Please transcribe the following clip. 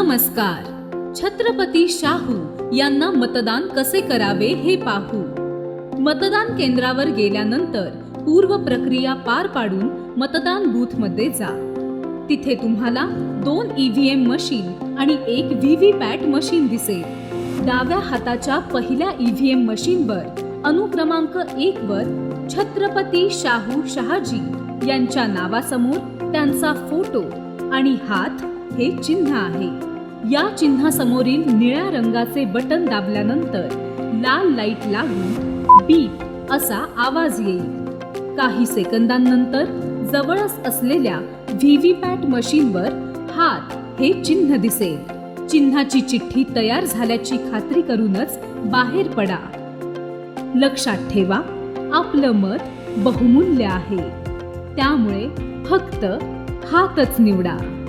नमस्कार. छत्रपती शाहू यांना मतदान कसे करावे हे पाहू. मतदान केंद्रावर गेल्यानंतर पूर्व प्रक्रिया पार पाडून मतदान बूथमध्ये जा. तिथे तुम्हाला दोन ईव्हीएम मशीन आणि एक व्ही व्ही पॅट मशीन दिसेल. डाव्या हाताच्या पहिल्या ईव्हीएम मशीनवर अनुक्रमांक एक वर छत्रपती शाहू शहाजी यांच्या नावासमोर त्यांचा फोटो आणि हात हे चिन्ह आहे. या चिन्हासमोरील निळ्या रंगाचे बटन दाबल्यानंतर लाल लाइट लागून बीप असा आवाज येईल. काही सेकंदांनंतर जवळच असलेल्या व्ही व्ही पॅट मशीनवर हात हे चिन्ह दिसेल. चिन्हाची चिठ्ठी तयार झाल्याची खात्री करूनच बाहेर पडा. लक्षात ठेवा आपलं मत बहुमूल्य आहे. त्यामुळे फक्त हातच निवडा.